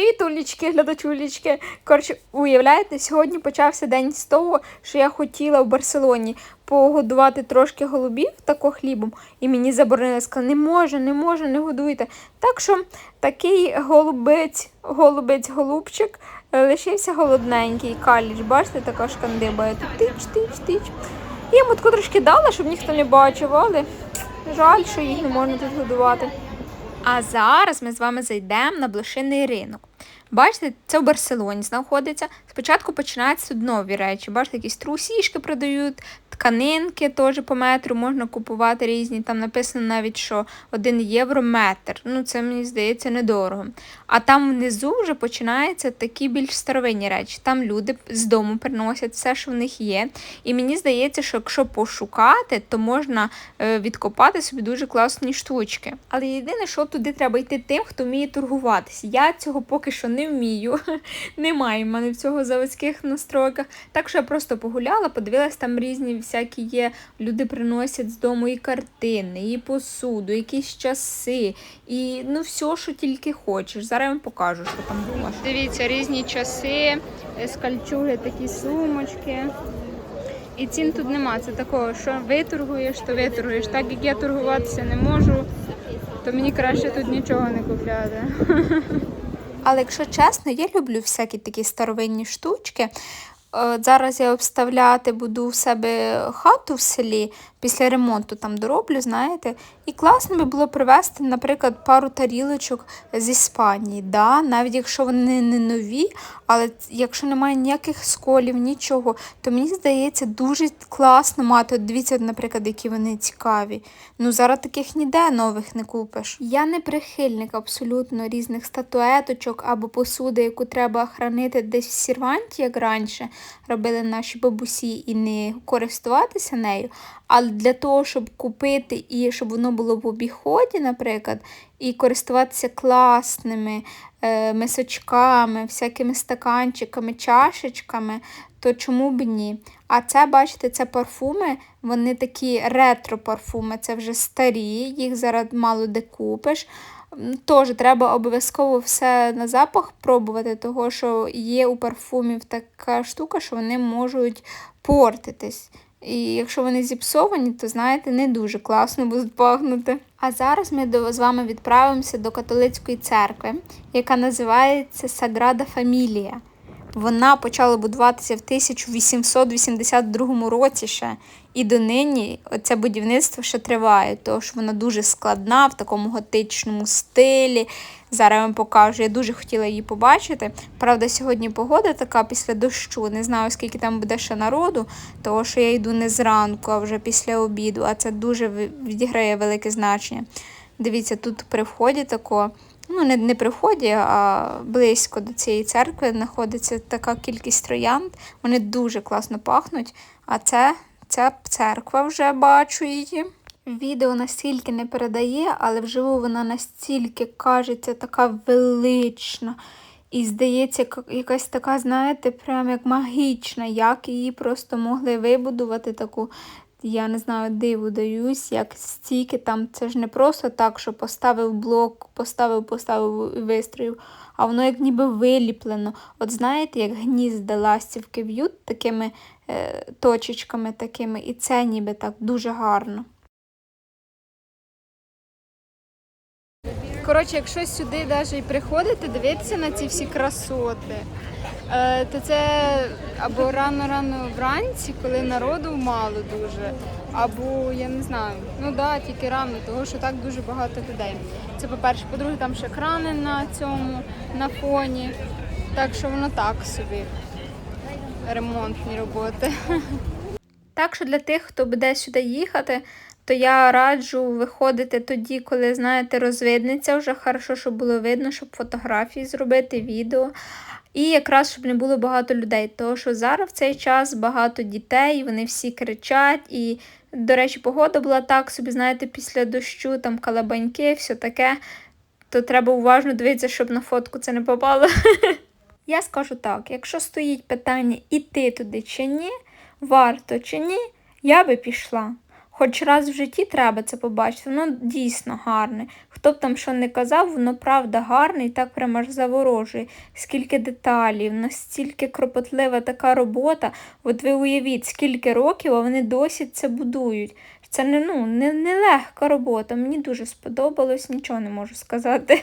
Привіт, улічки, глядачулічки. Коротше, уявляєте, сьогодні почався день з того, що я хотіла в Барселоні погодувати трошки голубів тако хлібом, і мені заборонили, сказали, не може, не може, не годуйте. Так що такий голубець, голубець, голубчик е, лишився голодненький. Каліч, бачите, така шкандиба. Тич, тич, тич. Я йому трошки дала, щоб ніхто не бачив, але жаль, що їх не можна тут годувати. А зараз ми з вами зайдемо на блошиний ринок. Бачите, це в Барселоні знаходиться. Спочатку починаються нові речі. Бачите, якісь трусішки продають, тканинки теж по метру можна купувати різні. Там написано навіть, що 1 євро метр. Ну, це мені здається недорого. А там внизу вже починаються такі більш старовинні речі. Там люди з дому приносять все, що в них є. І мені здається, що якщо пошукати, то можна е, відкопати собі дуже класні штучки. Але єдине, що туди треба йти тим, хто вміє торгуватися. Я цього поки що не вмію. Немає в мене цього заводських настройках. Так що я просто погуляла, подивилась, там різні всякі є. Люди приносять з дому і картини, і посуду, якісь часи, і ну все, що тільки хочеш. Зараз я вам покажу, що там було. Дивіться, різні часи, скальчуги, такі сумочки. І цін тут нема. Це такого, що виторгуєш, то виторгуєш. Так як я торгуватися не можу, то мені краще тут нічого не купляти. Але якщо чесно, я люблю всякі такі старовинні штучки. Е, Зараз я обставляти буду в себе хату в селі, після ремонту там дороблю, знаєте. І класно би було привезти, наприклад, пару тарілочок з Іспанії. Да? Навіть якщо вони не нові, але якщо немає ніяких сколів, нічого, то мені здається дуже класно мати. От дивіться, наприклад, які вони цікаві. Ну зараз таких ніде нових не купиш. Я не прихильник абсолютно різних статуеточок або посуди, яку треба хранити десь в серванті, як раніше робили наші бабусі, і не користуватися нею. Але для того, щоб купити і щоб воно було в обіході, наприклад, і користуватися класними е, мисочками, всякими стаканчиками, чашечками, то чому б ні? А це, бачите, це парфуми, вони такі ретро-парфуми, це вже старі, їх зараз мало де купиш. М, Теж треба обов'язково все на запах пробувати, того що є у парфумів така штука, що вони можуть портитись. І якщо вони зіпсовані, то знаєте, не дуже класно будуть пахнути. А зараз ми до, з вами відправимося до католицької церкви, яка називається Саграда Фамілія. Вона почала будуватися в 1882 році ще, і донині це будівництво ще триває, що вона дуже складна в такому готичному стилі. Зараз я вам покажу. Я дуже хотіла її побачити. Правда, сьогодні погода така після дощу. Не знаю, скільки там буде ще народу, тому що я йду не зранку, а вже після обіду, а це дуже відіграє велике значення. Дивіться, тут при вході тако, ну не, не при вході, а близько до цієї церкви знаходиться така кількість троянд. Вони дуже класно пахнуть. А це ця церква вже бачу її. Відео настільки не передає, але вживу вона настільки кажеться така велична. І здається, якась така, знаєте, прям як магічна, як її просто могли вибудувати таку. Я не знаю, диву даюсь, як стільки там, це ж не просто так, що поставив блок, поставив, поставив і вистроїв, а воно як ніби виліплено. От знаєте, як гнізда ластівки в'ють такими е, точечками такими, і це ніби так дуже гарно. Коротше, якщо сюди навіть і приходити, дивитися на ці всі красоти, то це або рано-рано вранці, коли народу мало дуже, або я не знаю, ну да, тільки рано, тому що так дуже багато людей. Це по-перше, по-друге, там ще крани на цьому, на фоні. Так що воно так собі. Ремонтні роботи. Так що для тих, хто буде сюди їхати, то я раджу виходити тоді, коли, знаєте, розвиднеться вже хорошо, щоб було видно, щоб фотографії зробити, відео. І якраз щоб не було багато людей, тому що зараз в цей час багато дітей, вони всі кричать. І, до речі, погода була так собі, знаєте, після дощу, там калабаньки, все таке. То треба уважно дивитися, щоб на фотку це не попало. Я скажу так: якщо стоїть питання іти туди чи ні, варто чи ні, я би пішла. Хоч раз в житті треба це побачити, воно дійсно гарне. Хто б там що не казав, воно правда гарне і так прямо аж заворожує. Скільки деталів, настільки кропотлива така робота. От ви уявіть, скільки років, а вони досі це будують. Це не, ну, не, не легка робота. Мені дуже сподобалось, нічого не можу сказати.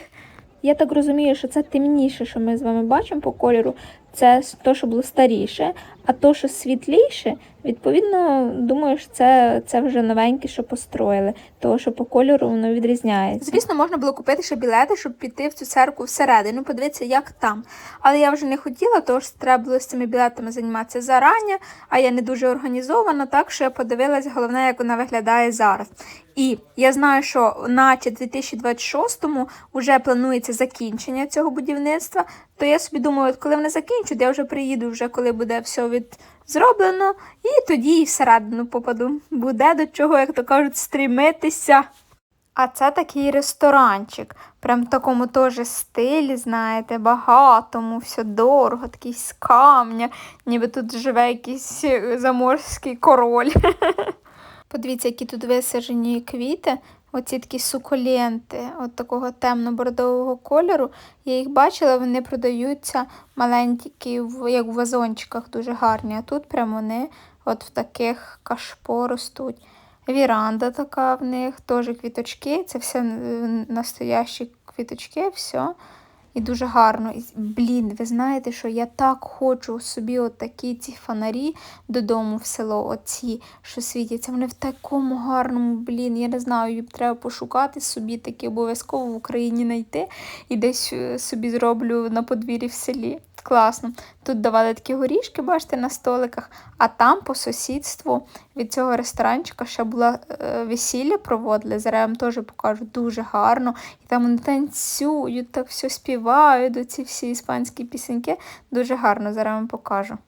Я так розумію, що це темніше, що ми з вами бачимо по кольору, це то, що було старіше, а то, що світліше, відповідно, думаю, що це, це вже новеньке, що построїли, того, що по кольору воно відрізняється. Звісно, можна було купити ще білети, щоб піти в цю церкву всередину, подивитися, як там. Але я вже не хотіла, тому треба було з цими білетами займатися зарані, а я не дуже організована, так що я подивилась, головне, як вона виглядає зараз. І я знаю, що наче 2026-му вже планується закінчення цього будівництва. То я собі думаю, от коли вони закінчать, я вже приїду, вже коли буде все від зроблено, і тоді і всередину попаду. Буде до чого, як то кажуть, стрімитися. А це такий ресторанчик. Прям в такому теж стилі, знаєте, багатому, все дорого, такий з камня, ніби тут живе якийсь е, заморський король. Подивіться, які тут висаджені квіти. Оці такі суколенти, от такого темно-бордового кольору. Я їх бачила, вони продаються маленькі, як в вазончиках, дуже гарні. А тут прямо вони от в таких кашпо ростуть. Віранда така в них, теж квіточки. Це все е, настоящі квіточки, все. І дуже гарно. І, блін, ви знаєте, що я так хочу собі такі ці фонарі додому в село, оці, що світяться. Вони в такому гарному, блін, я не знаю, треба пошукати собі такі обов'язково в Україні знайти і десь е, собі зроблю на подвір'ї в селі. Класно. Тут давали такі горішки, бачите, на столиках, а там по сусідству від цього ресторанчика ще була е, весілля проводили. Зараз я вам теж покажу дуже гарно. І там вони танцюють, так все співають, до ці всі іспанські пісеньки. Дуже гарно, зараз вам покажу.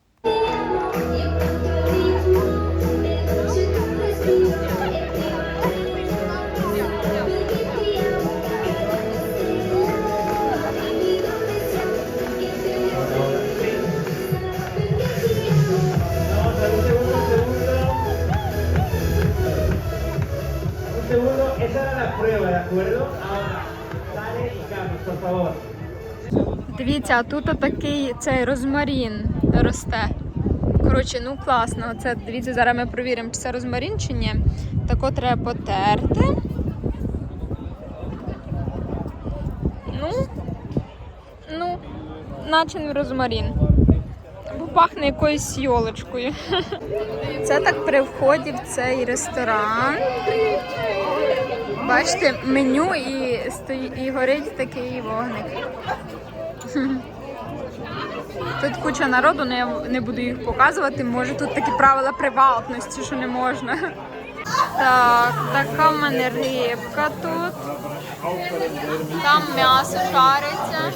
Дивіться, тут такий цей розмарін росте. Коротше, ну класно. Це дивіться, зараз ми провіримо, чи це розмарін чи ні. Тако треба потерти. Ну, ну, наче не розмарін. Бо пахне якоюсь йолочкою. Це так при вході в цей ресторан. Бачите, меню і, стої, і горить такий вогник. Тут куча народу, але я не буду їх показувати. Може тут такі правила приватності, що не можна. Так, така в мене рибка тут. Там м'ясо жариться.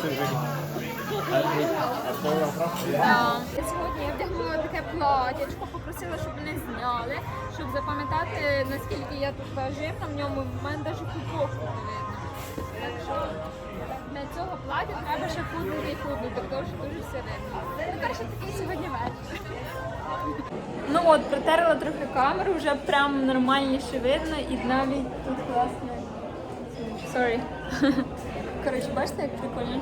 Да. Сьогодні я вдягнула таке платячко, попросила, щоб мене зняли, щоб запам'ятати, наскільки я тут жирна в ньому. В мене навіть футболку не видно. Для цього плаття треба ще худнути і худнути, тому що дуже все видно. Ну, коротше, такий сьогодні вечір. Ну от, протерла трохи камеру, вже прям нормальніше видно і навіть тут класно. Sorry. Коротше, бачите, як прикольно.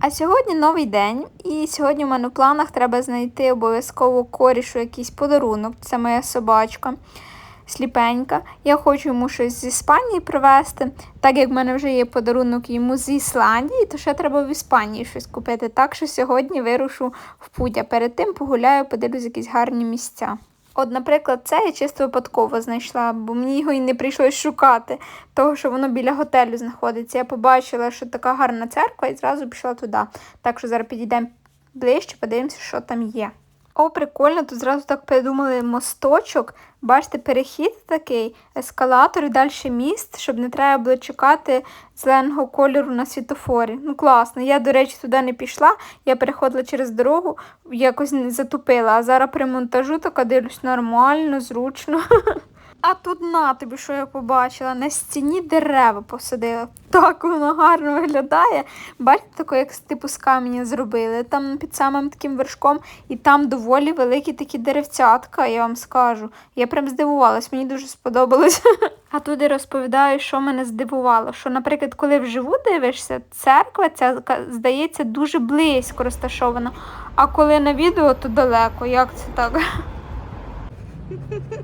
А сьогодні новий день, і сьогодні в мене в планах треба знайти обов'язково корішу якийсь подарунок. Це моя собачка сліпенька. Я хочу йому щось з Іспанії привезти. Так як в мене вже є подарунок йому з Ісландії, то ще треба в Іспанії щось купити. Так що сьогодні вирушу в путь, а перед тим погуляю, подивлюсь якісь гарні місця. От, наприклад, це я чисто випадково знайшла, бо мені його і не прийшлось шукати, того, що воно біля готелю знаходиться. Я побачила, що така гарна церква, і зразу пішла туди. Так що зараз підійдемо ближче, подивимося, що там є. О, прикольно, тут зразу так придумали мосточок. Бачите, перехід такий, ескалатор і далі міст, щоб не треба було чекати зеленого кольору на світофорі. Ну класно. Я, до речі, туди не пішла. Я переходила через дорогу, якось не затупила. А зараз при монтажу така дивлюсь нормально, зручно. А тут на тобі, що я побачила, на стіні дерева посадила. Так воно гарно виглядає. Бачите, таке, як типу з каменя зробили. Там під самим таким вершком, і там доволі великі такі деревцятка, я вам скажу. Я прям здивувалась, мені дуже сподобалось. А туди розповідаю, що мене здивувало. Що, наприклад, коли вживу дивишся, церква ця здається дуже близько розташована. А коли на відео, то далеко. Як це так?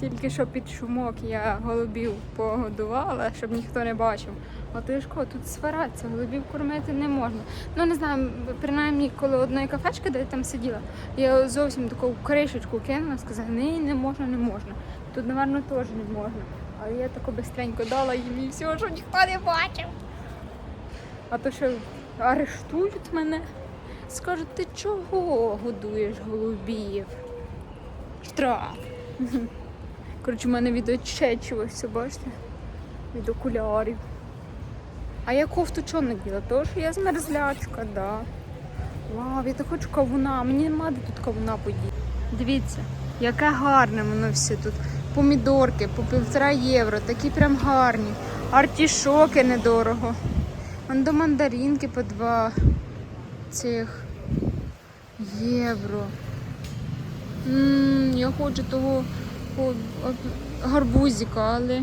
Тільки що під шумок я голубів погодувала, щоб ніхто не бачив. А то ж тут свараться, голубів кормити не можна. Ну не знаю, принаймні, коли одної кафешки, де я там сиділа, я зовсім таку кришечку кинула, сказала, ні, не можна, не можна. Тут, напевно, теж не можна. Але я тако бистренько дала їм і все, щоб ніхто не бачив. А то що арештують мене, скажуть, ти чого годуєш голубів? Штраф. Коротше, в мене від очечувався, бачите? Від окулярів. А я кофту чого наділа? Тому що я змерзлячка, да. Вау, я так хочу кавуна. Мені нема де тут кавуна подіти. Дивіться, яке гарне воно все тут. Помідорки по півтора євро, такі прям гарні. Артішоки недорого. Вон до мандаринки по два цих євро. М, я хочу того гарбузика, але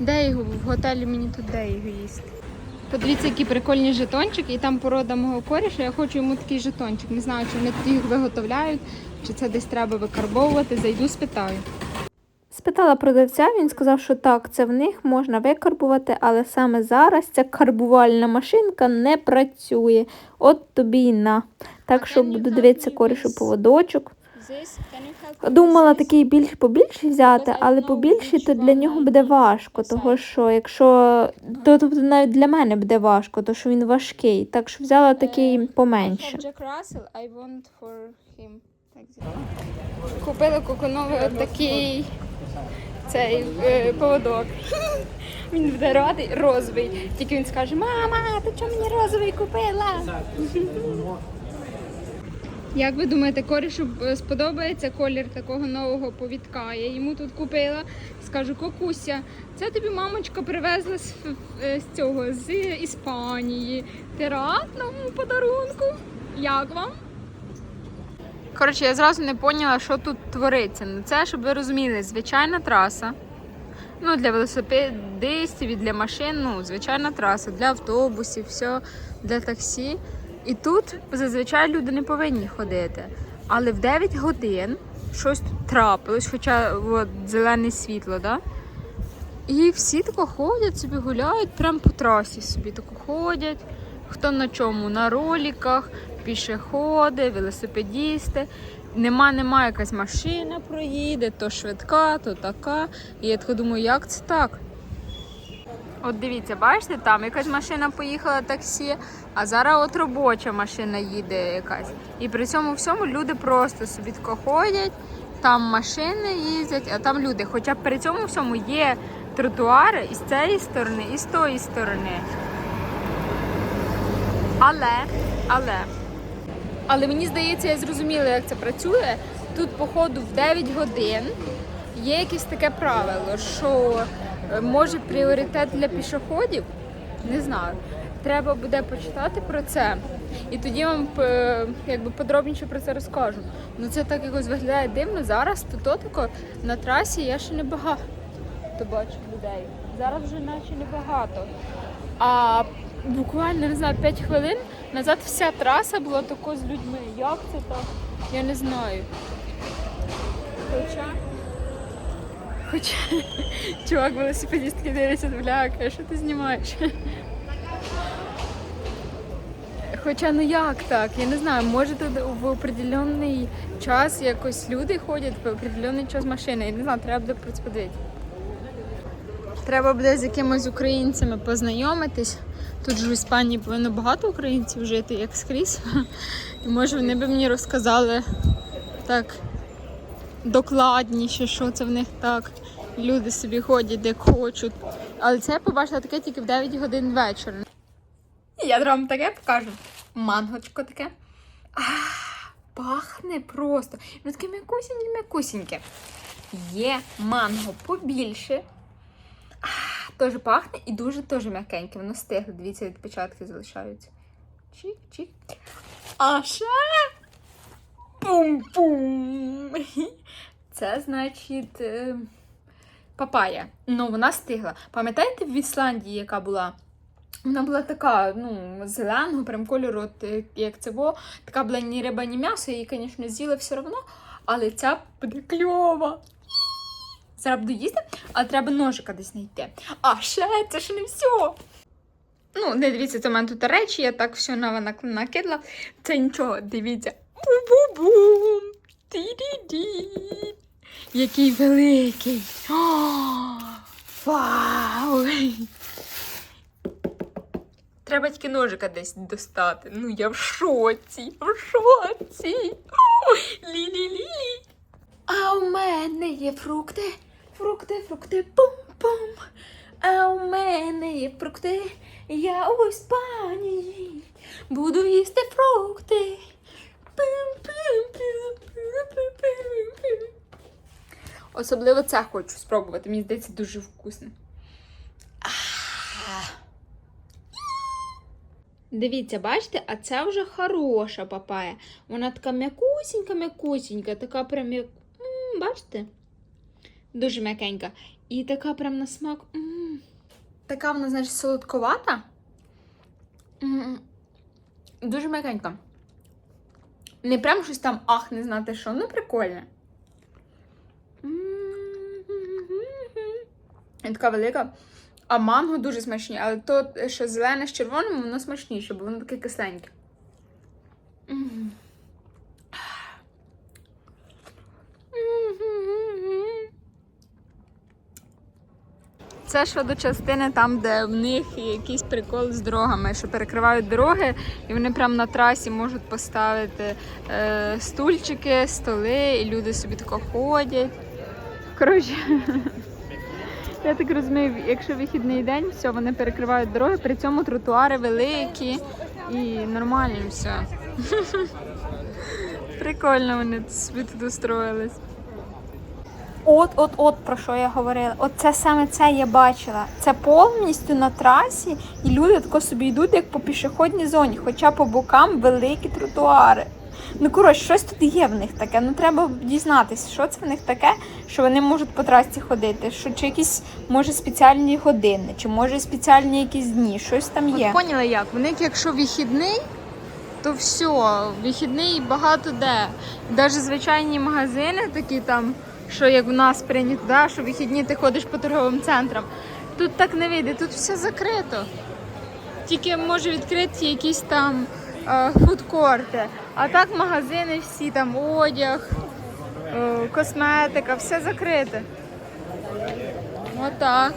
де його в готелі мені тут де його їсти. Подивіться, які прикольні жетончики, і там порода мого коріша. Я хочу йому такий жетончик. Не знаю, чи вони тут їх виготовляють, чи це десь треба викарбовувати. Зайду, спитаю. Спитала продавця, він сказав, що так, це в них можна викарбувати, але саме зараз ця карбувальна машинка не працює. От тобі й на. Так що буду дивитися корішу поводочок. Думала такий більш побільший взяти, але побільший то для нього буде важко, того що якщо то тобто навіть для мене буде важко, то що він важкий. Так що взяла такий поменше. For him. Купила коконовий такий цей е, поводок. Він буде радий розовий. Тільки він скаже: Мама, ти чому мені розовий купила? Як ви думаєте, корішу е, сподобається колір такого нового повідка? Я йому тут купила. Скажу, кокуся, це тобі мамочка привезла з, е, з цього з Іспанії. Ти рад новому подарунку? Як вам? Коротше, я зразу не поняла, що тут твориться. Ну, це, щоб ви розуміли, звичайна траса. Ну, для велосипедистів і для машин, ну, звичайна траса, для автобусів, все, для таксі. І тут зазвичай люди не повинні ходити. Але в 9 годин щось тут трапилось, хоча от, зелене світло, да? І всі тако ходять собі, гуляють прямо по трасі собі тако ходять. Хто на чому? На роліках, пішоходи, велосипедісти. Нема, нема якась машина проїде, то швидка, то така. І я тако думаю, як це так? От дивіться, бачите, там якась машина поїхала таксі, а зараз от робоча машина їде якась. І при цьому всьому люди просто собі тако ходять, там машини їздять, а там люди. Хоча при цьому всьому є тротуари і з цієї сторони, і з тої сторони. Але, але, але мені здається, я зрозуміла, як це працює. Тут, походу, в 9 годин є якесь таке правило, що може пріоритет для пішоходів. Не знаю. Треба буде почитати про це. І тоді вам е, якби подробніше про це розкажу. Ну це так якось виглядає дивно. Зараз тут тако на трасі я ще не багато бачу людей. Зараз вже наче небагато. А буквально не знаю 5 хвилин назад вся траса була тако з людьми. Як це так? Я не знаю. Хоча. Хоча чувак велосипедістки дивиться, бля, каже, що ти знімаєш? Хоча ну як так? Я не знаю, може тут в определенний час якось люди ходять, в определенний час машини. Я не знаю, треба буде подивитися. Треба буде з якимось українцями познайомитись. Тут ж в Іспанії повинно багато українців жити, як скрізь. І може вони би мені розказали так докладніше, що це в них так. Люди собі ходять, де хочуть. Але це я побачила таке тільки в 9 годин вечора. Я вам таке покажу. Мангочко таке. А, пахне просто. Ну таке м'якусіньке, м'якусіньке. є манго побільше. А, Теж пахне і дуже теж м'якеньке. Воно стигле. Дивіться, відпечатки залишаються. Чик-чик. А ще. Пум-пум. Це значить е, папая. Ну, вона стигла. Пам'ятаєте в Ісландії, яка була? Вона була така, ну, зеленого, прям кольору, е, як це було. Така була ні риба, ні м'ясо, її, звісно, з'їли все одно, але ця буде кльова. Зараз буду їсти, але треба ножика десь знайти. А ще це ж не все. Ну, не дивіться, це в мене тут речі, я так все на нак- накидала. Це нічого, дивіться. Бу-бу-бум! Ті-ді-ді! Який великий! О, вау! Треба тільки ножика десь достати. Ну, я в шоці, в шоці. Лі-лі-лі. А у мене є фрукти, фрукти, фрукти, пум-пум. А у мене є фрукти, я у Іспанії буду їсти фрукти. Особливо це хочу спробувати. Мені здається, дуже вкусно. Дивіться, бачите, а це вже хороша папая. Вона така м'якусінька, м'якусінька, така прям як. Бачите? Дуже м'якенька. І така прям на смак. м. Така вона, значить, солодковата. М, Дуже м'якенька. Не прям щось там, ах, не знати що, ну прикольне. І така велика. А манго дуже смачні, але то, що зелене з червоним, воно смачніше, бо воно таке кисленьке. М. Це щодо частини там, де в них якийсь прикол з дорогами, що перекривають дороги, і вони прямо на трасі можуть поставити е, стульчики, столи, і люди собі тако ходять. Коротше, я так розумію, якщо вихідний день, все, вони перекривають дороги, при цьому тротуари великі і нормально все. Прикольно вони собі тут устроїлись. От, от, от про що я говорила. От це саме це я бачила. Це повністю на трасі, і люди тако собі йдуть як по пішохідній зоні, хоча по бокам великі тротуари. Ну, коротше, щось тут є в них таке. Ну треба дізнатися, що це в них таке, що вони можуть по трасі ходити. Що чи якісь може спеціальні години, чи може спеціальні якісь дні, щось там є. От поняла як? В них, якщо вихідний, то все, вихідний багато де. Навіть звичайні магазини, такі там, що як в нас прийнято, да, що вихідні ти ходиш по торговим центрам. Тут так не вийде, тут все закрито. Тільки може відкриті якісь там е, фудкорти. А так магазини всі там одяг, е, косметика, все закрите. Отак.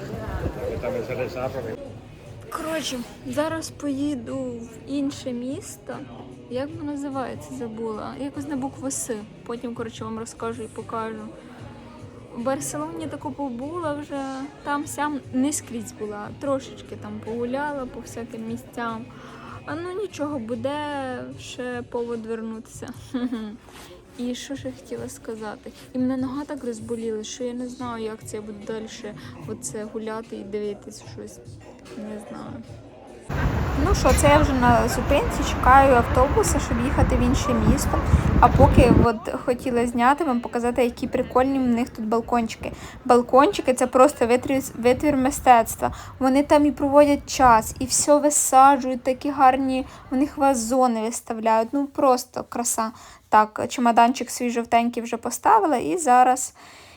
Коротше, зараз поїду в інше місто. Як воно називається? Забула. Якось на букву С. Потім, коротше, вам розкажу і покажу. Барселоні тако побула вже, там сям не скрізь була. Трошечки там погуляла по всяким місцям. А ну нічого, буде ще повод вернутися. І що ж я хотіла сказати? І мене нога так розболіла, що я не знаю, як це я буду далі оце гуляти і дивитись щось. Не знаю. Ну що, це я вже на зупинці, чекаю автобуса, щоб їхати в інше місто. А поки от хотіла зняти вам, показати, які прикольні в них тут балкончики. Балкончики це просто витвір, витвір мистецтва. Вони там і проводять час, і все висаджують, такі гарні, у них вазони виставляють. Ну просто краса. Так, чемоданчик свій жовтенький вже поставила і зараз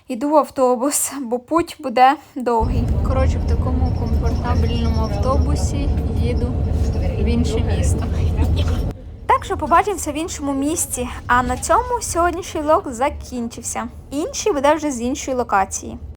йду в автобус, бо путь буде довгий. Коротше, в такому комфортабельному автобусі їду в інше місто. Так що побачимося в іншому місті. А на цьому сьогоднішній влог закінчився. Інший буде вже з іншої локації.